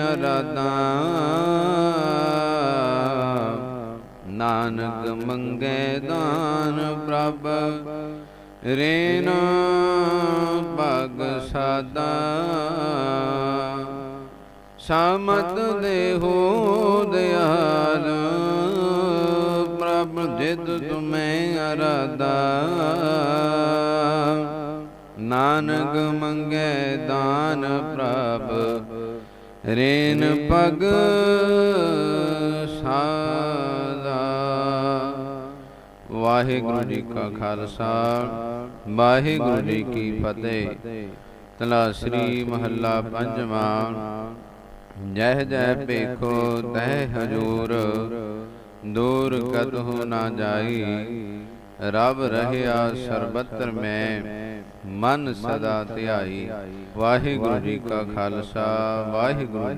ਅਰਾਧਾ ਨਾਨਕ ਮੰਗੇ ਦਾਨ ਪ੍ਰਭ। ਰੇਨ ਭਗ ਸਾਦਾ। ਸਮਤ ਦੇਹੋ ਦਿਆਲ। ਪ੍ਰਭ ਜਿਤ ਤੁਮੈ ਅਰਾਧਾ। ਨਾਨਕ ਮੰਗੇ ਦਾਨ ਪ੍ਰਭ। ਰੇਨ ਪਗ ਸਾਦਾ। ਵਾਹਿਗੁਰੂ ਜੀ ਕਾ ਖਾਲਸਾ, ਵਾਹਿਗੁਰੂ ਜੀ ਕੀ ਫਤਿਹ। ਤਲਾ ਸ੍ਰੀ ਮਹੱਲਾ ਪੰਜਵਾਂ। ਜਹ ਜੈ ਪੇਖੋ ਤਹਿ ਹਜੂਰ। ਦੂਰ ਕਤਹੁ ਨਾ ਜਾਈ। ਰਬ ਰਹਿਆ ਸਰਬਤਰ ਮੈਂ ਮਨ ਸਦਾ ਧਿਆਈ। ਵਾਹਿਗੁਰੂ ਜੀ ਕਾ ਖਾਲਸਾ ਵਾਹਿਗੁਰੂ